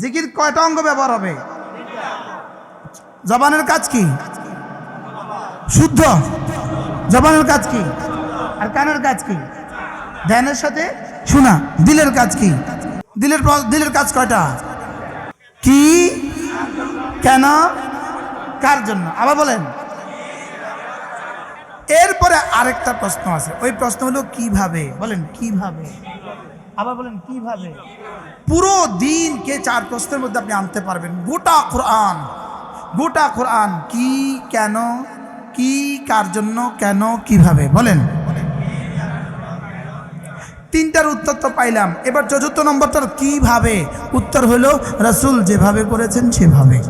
জিকির কয়টা অঙ্গ ব্যবহার হবে? জবানের কাজ কি? শুদ্ধ। জবানের কাজ কি? আর কানের কাজ কি? ধ্যানের সাথে শোনা। দিলের কাজ কি? দিলের দিলের কাজ কয়টা? কি? কেন? কার জন্য? আবার বলেন। এরপরে আরেকটা প্রশ্ন আছে। ওই প্রশ্ন হলো কীভাবে? বলেন, কীভাবে? আবার বলেন, কীভাবে? পুরো দিনকে চার প্রশ্নের মধ্যে আপনি আনতে পারবেন। গোটা কোরআন গোটা কোরআন, কি, কেন, কি, কার জন্য, কেন, কীভাবে? বলেন। তিনটার উত্তর তো পাইলাম। এবার চতুর্থ নম্বরটার কীভাবে? উত্তর হলো, রাসূল যেভাবে করেছেন, সেভাবে।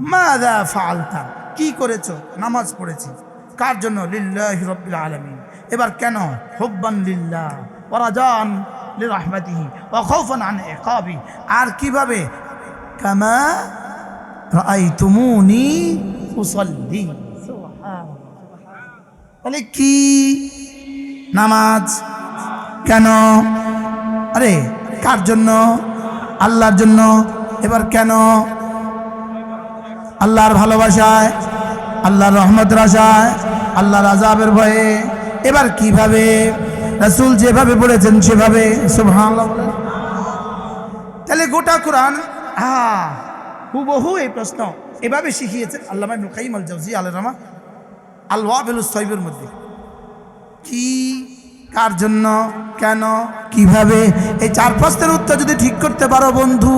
মাদা ফালতা কি করেছ? নামাজ পড়েছি। কার জন্য? লিল্লাহি রাব্বিল আলামিন। এবার কেন? হুব্বান লিল্লাহ ওয়া রাজান লিরাহমাতিহি, ওয়া খাউফান আন ইকাবি। আর কীভাবে? কামা রাআইতুমুনি উসাল্লি। তাহলে কি নামাজ? কেন? আরে, কার জন্য? আল্লাহর জন্য। এবার কেন? আল্লাহর ভালোবাসায় আল্লাহর রহমত রাজায়, আল্লাহর আজাবের ভয়ে। এবার কীভাবে? রাসুল যেভাবে বলেছেন সেভাবে। তাহলে গোটা কোরআন হ্যাঁ হুবহু এই প্রশ্ন এভাবে শিখিয়েছেন আল্লাহ নুকাইম আল জাউজি আল রহমা আল সাইবের মধ্যে। কি কার জন্য, কেন, কীভাবে? এই চার প্রশ্নের উত্তর যদি ঠিক করতে পারো বন্ধু,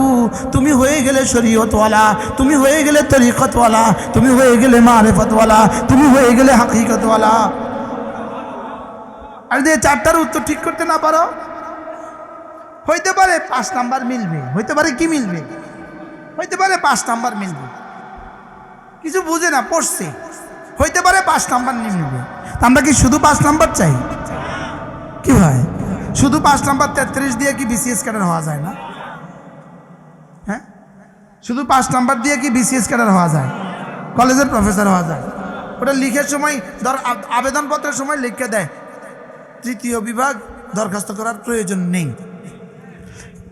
তুমি হয়ে গেলে শরীয়তওয়ালা, তুমি হয়ে গেলে তরিকতওয়ালা, তুমি হয়ে গেলে মারেফতওয়ালা, তুমি হয়ে গেলে হাকিকতওয়ালা। আর যদি চারটার উত্তর ঠিক করতে না পারো, হইতে পারে পাঁচ নাম্বার মিলবে। হইতে পারে কি মিলবে? হইতে পারে পাঁচ নাম্বার মিলবে। কিছু বুঝে না, পড়ছে। হইতে পারে পাঁচ নাম্বার মিলবে আমরা কি শুধু পাঁচ নাম্বার চাই? কি হয়? শুধু পাঁচ নাম্বার তেত্রিশ দিয়ে কি বিসিএস ক্যাডার হওয়া যায় না? হ্যাঁ? শুধু পাঁচ নাম্বার দিয়ে কি বিসিএস ক্যাডার হওয়া যায়? কলেজের প্রফেসর হওয়া যায়। ওটা লিখের সময়, ধর আবেদনপত্রের সময় লিখে দেয়। তৃতীয় বিভাগ, দরখাস্ত করার প্রয়োজন নেই।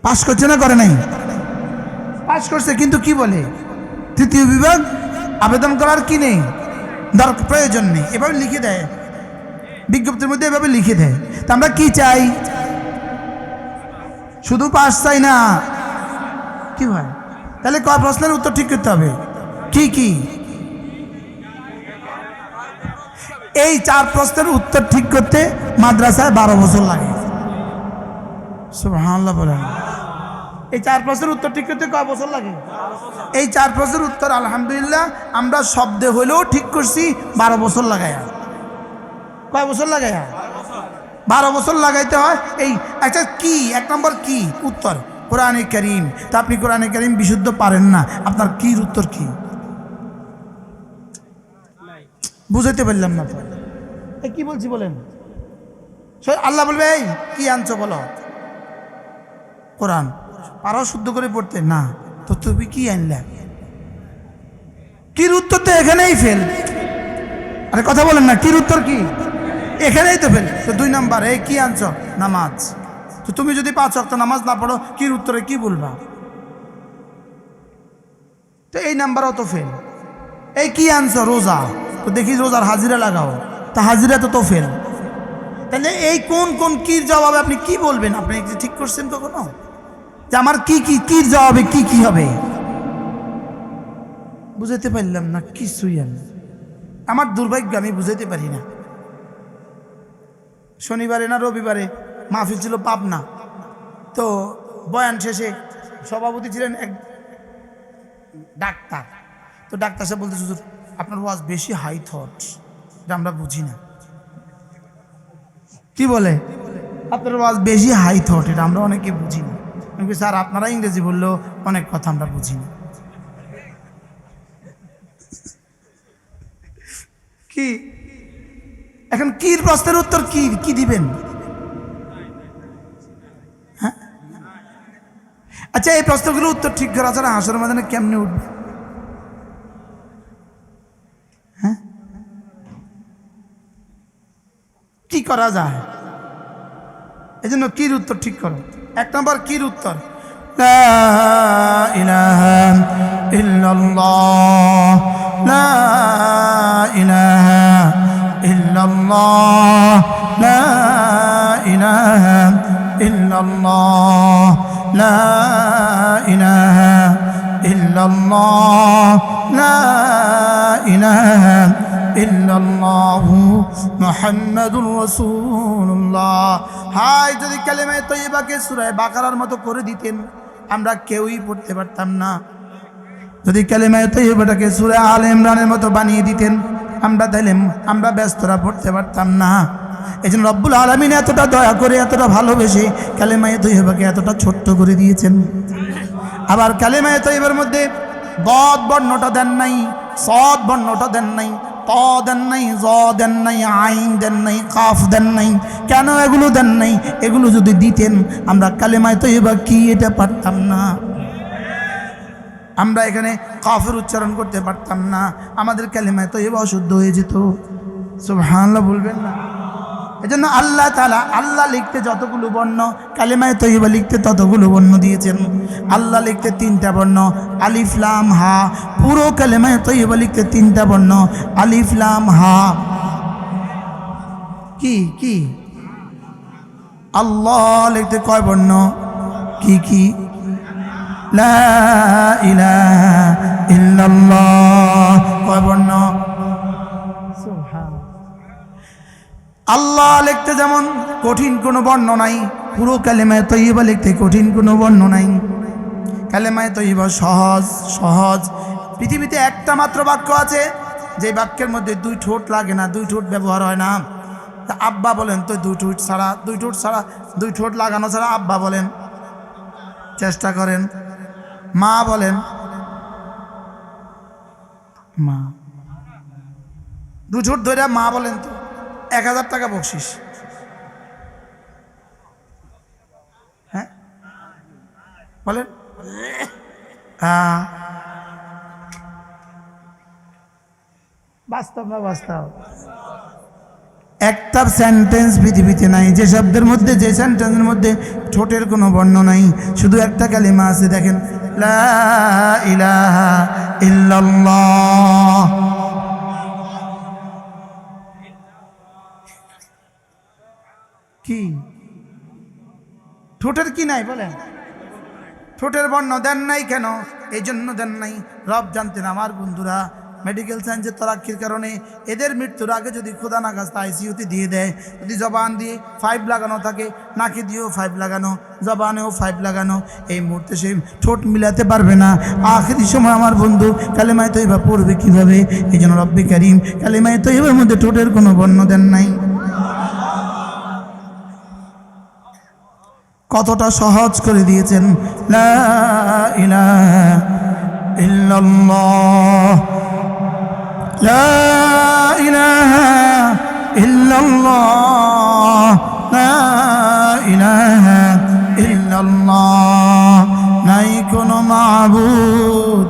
পাশ করছে না করে নাই? পাশ করছে, কিন্তু কি বলে? তৃতীয় বিভাগ, আবেদন করার কি নেই? দরকার প্রয়োজন নেই। এভাবে লিখে দেয়। বিজ্ঞপ্তির মধ্যে এভাবে লিখে দেয়। তা আমরা কি চাই? শুধু পাস চাই না। কি হয়? তাহলে ক প্রশ্নের উত্তর ঠিক করতে হবে। কি কি? এই চার প্রশ্নের উত্তর ঠিক করতে মাদ্রাসায় বারো বছর লাগে। এই চার প্রশ্নের উত্তর ঠিক করতে কয় বছর লাগে? এই চার প্রশ্নের উত্তর আলহামদুলিল্লাহ আমরা শব্দে হলেও ঠিক করছি, বারো বছর লাগাইয়া কয় বছর লাগাইয়া বারো বছর লাগাইতে হয়। এই আচ্ছা কি? এক নম্বর কি? উত্তর, কোরআনে করিম। তা আপনি কোরআনে করিম বিশুদ্ধ পারেন না। আপনার কির উত্তর কি? বুঝাইতে পারলাম না। কি বলছি বলেন? আল্লাহ বলবে, এই, কি আনছো বলো? কোরআন পারো শুদ্ধ করে পড়তে? না। তো তুমি কি আনলে? কির উত্তর তো এখানেই ফেল। আরে, কথা বলেন না। কির উত্তর কি? এখানেই তো ফেল। তো দুই নাম্বার, এই কি আনছ? নামাজ। তো তুমি যদি পাঁচ অক্ট নামাজ না পড়ো কির উত্তরে কি বলবা? তো এই নাম্বারও তো ফেল। এই কি আনছ? রোজা। তো দেখি রোজার হাজিরা লাগাও। তা হাজিরা তো তো ফেল তাহলে এই কোন কোন কির জবাবে আপনি কি বলবেন? আপনি ঠিক করছেন কখনো? যে আমার কি কি, কির জবাবে কি কি হবে? বুঝাইতে পারলাম না, কিছুই আমি। আমার দুর্ভাগ্য আমি বুঝাইতে পারি না। শনিবারে না রবিবারে? মাহফিল ছিল পাবনা। তো বয়ান শেষে সভাপতি ছিলেন এক ডাক্তার। তো ডাক্তার সাহেব বলতে হুজুর, আপনার ওয়াজ বেশি হাই থট এটা আমরা বুঝি না। কি বলে? আপনার ওয়াজ বেশি হাই থট এটা আমরা অনেকে বুঝি না। স্যার, আপনারা ইংরেজি বললেও অনেক কথা আমরা বুঝি না। কি? এখন কির প্রশ্নের উত্তর কি কি দিবেন হ্যাঁ আচ্ছা এই প্রশ্নগুলো উত্তর ঠিক করা ছাড়া হাসর মাদানে কেমনে উঠবে হ্যাঁ কি করা যায় এই জন্য কির উত্তর ঠিক করো এক নম্বর কির উত্তর لا إله إلا الله لا إله إلا الله لا إله إلا الله لا إله إلا الله لا إله إلا الله محمد رسول الله হাই যদি কালেমায় তৈবাকে সুরায় বাকারার মতো করে দিতেন আমরা কেউই পড়তে পারতাম না যদি কালেমায় তৈবাটাকে সুরে আল ইমরানের মতো বানিয়ে দিতেন আমরা তাইলে আমরা ব্যস্তরা পড়তে পারতাম না। এই জন্য রব্বুল আলমিন এতটা দয়া করে, এতটা ভালোবেসে কালেমায় তৈবাকে এতটা ছোট্ট করে দিয়েছেন। আবার কালেমায় তৈবার মধ্যে বদ বর্ণটা দেন নাই, সদ বর্ণটা দেন নাই, ত দেন নাই, জ দেন নাই, আইন দেন নাই, কাফ দেন নাই, কেন এগুলো দেন নাই? এগুলো যদি দিতেন, আমরা কালেমায় তৈবা কি এটা পারতাম না। আমরা এখানে কাফের উচ্চারণ করতে পারতাম না। আমাদের কালেমায় তো এবার অশুদ্ধ হয়ে যেত। সুবহানাল্লাহ বলবেন না? এজন্য আল্লাহ তালা আল্লাহ লিখতে যতগুলো বর্ণ, কালেমায় তৈবা লিখতে ততগুলো বর্ণ দিয়েছেন। আল্লাহ লিখতে তিনটা বর্ণ আলিফলাম হা। পুরো কালেমায় তৈবা লিখতে তিনটা বর্ণ আলিফলাম হা। কি কি? আল্লাহ লিখতে কয় বর্ণ? কি কি? লা আল্লাহ লিখতে যেমন কঠিন কোনো বর্ণ নাই, পুরো কালেমায় তৈবা লিখতে কঠিন কোনো বর্ণ নাই। কালেমায় তৈবা সহজ সহজ। পৃথিবীতে একটা মাত্র বাক্য আছে, যে বাক্যের মধ্যে দুই ঠোঁট লাগে না, দুই ঠোঁট ব্যবহার হয় না। তা আব্বা বলেন তো দুই ঠোঁট ছাড়া, দুই ঠোঁট ছাড়া, দুই ঠোঁট লাগানো ছাড়া আব্বা বলেন। চেষ্টা করেন। মা বলেন। মা। দু ঠোঁট ধরে মা বলেন তো, এক হাজার টাকা বকশিস। হ্যাঁ? বলেন। হ্যাঁ। বাস্তব না বাস্তব? একটা সেন্টেন্স পৃথিবীতে নাই, যে শব্দের মধ্যে, যে সেন্টেন্সের মধ্যে ঠোঁটের কোনো বর্ণ নাই, শুধু একটা কালিমা আছে, দেখেন। লা إلا الله কি? ঠোঁটের কি নাই বলেন? ঠোঁটের বর্ণ দেন নাই কেন? এই জন্য দেন নাই। রব জানতেন আমার বন্ধুরা মেডিকেল সায়েন্সের তরাক্কির কারণে এদের মৃত্যুর আগে যদি খোদা না নাগাস্তা আইসিইউতে দিয়ে দেয়, যদি জবান দিয়ে ফাইভ লাগানো থাকে, নাকি দিয়েও ফাইভ লাগানো, জবানেও ফাইভ লাগানো, এই মুহূর্তে সে ঠোঁট মিলাতে পারবে না। আখেরি সময় আমার বন্ধু, কালেমায় তৈবা পড়বে কীভাবে? এই জন্য রব্বি করিম, কালেমায় তৈবার মধ্যে ঠোঁটের কোনো বর্ণ দেন নাই। কতটা সহজ করে দিয়েছেন। লা ইলাহা ইল্লাল্লাহ। লা ইলাহা ইল্লাল্লাহ লা ইলাহা ইল্লাল্লাহ নাই কোনো মাবুদ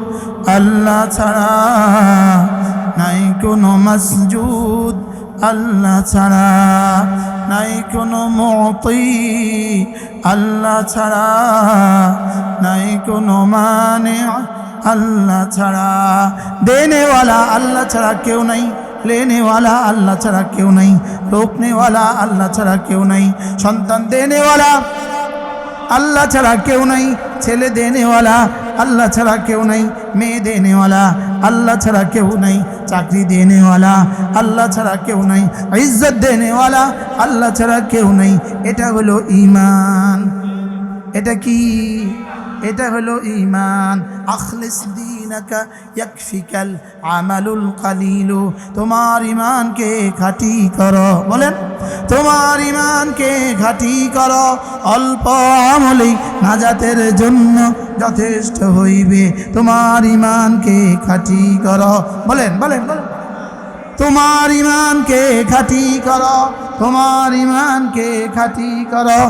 আল্লাহ ছাড়া নাই কোনো মসজুদ আল্লাহ ছাড়া নাই কোনো মতি আল্লাহ ছাড়া নাই কোনো মানে আল্লাহ ছাড়া। দেনেওয়ালা আল্লাহ ছাড়া কেউ নাই, লেনেওয়ালা আল্লাহ ছাড়া কেউ নাই রোকনেওয়ালা আল্লাহ ছাড়া কেউ নাই, সন্তান দেনেওয়ালা আল্লাহ ছাড়া কেউ নাই, ছেলে দেনেওয়ালা আল্লাহ ছাড়া কেউ নাই, মেয়ে দেনেওয়ালা আল্লাহ ছাড়া কেউ নাই, চাকরি দেনেওয়ালা আল্লাহ ছাড়া কেউ নাই, ইজ্জত দেনেওয়ালা আল্লাহ ছাড়া কেউ নাই। এটা হলো ইমান এটা কি? এটা হলো ইমান আখলিস দিনাকা আমালুল কালিলু। তোমার ইমানকে খাঁটি করো, বলেন। তোমার ইমানকে খাঁটি করো, অল্প আমলেই নাজাতের জন্য যথেষ্ট হইবে। তোমার ইমানকে খাঁটি করো, বলেন বলেন তোমার ইমানকে খাঁটি করো, তোমার ইমানকে খাঁটি করো।